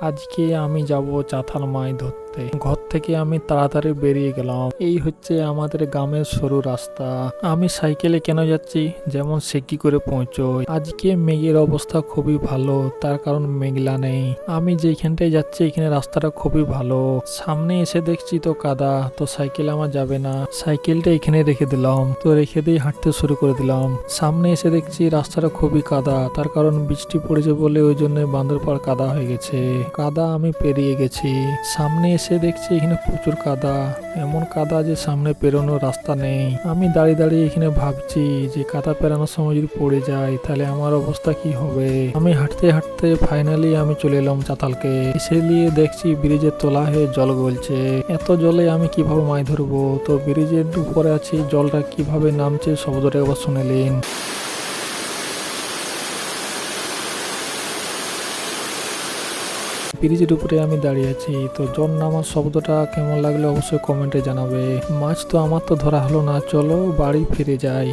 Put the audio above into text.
আজকে আমি যাব চাথাল মাছ ধরতে ঘর থেকে আমি তাড়াতাড়ি বেরিয়ে গেলাম। এই হচ্ছে আমাদের গ্রামের সরু রাস্তা। আমি সাইকেলে কেন যাচ্ছি? যেমন সে কি করে পৌঁছোই আজকে মেঘের অবস্থা খুবই ভালো, তার কারণ মেঘলা নেই। আমি যেখানটায় যাচ্ছি, এখানে রাস্তাটা খুবই ভালো। সামনে এসে দেখছি তো কাদা, তো সাইকেল আমার যাবে না। সাইকেলটা এখানে রেখে দিলাম। তো রেখে দিয়ে হাঁটতে শুরু করে দিলাম। সামনে এসে দেখছি রাস্তাটা খুবই কাদা, তার কারণ বৃষ্টি পড়েছে বলে ওই জন্য বাঁধের পর কাদা হয়ে গেছে। কাদা আমি পেরিয়ে গেছি। সামনে এসে দেখছি এখানে প্রচুর কাদা। এমন কাদা যে সামনে পেরোনোর রাস্তা নেই। আমি দাঁড়িয়ে দাঁড়িয়ে এখানে ভাবছি যে কাদা পেরানোর সময় যদি পড়ে যায়, তাহলে আমার অবস্থা কি হবে? আমি হাঁটতে হাঁটতে ফাইনালি আমি চলে এলাম চাতালকে। এসে নিয়ে দেখছি ব্রিজের তোলা হয়ে জল গলছে। এত জলে আমি কীভাবে মাছ ধরবো? তো ব্রিজের উপরে আছি, জলটা কীভাবে নামছে শব্দটা একবার শুনেলেন ব্রিজের উপরে আমি দাঁড়িয়ে আছি। তো জল নামার শব্দটা কেমন লাগলে অবশ্যই কমেন্টে জানাবে। মাছ তো আমার তো ধরা হলো না, চলো বাড়ি ফিরে যাই।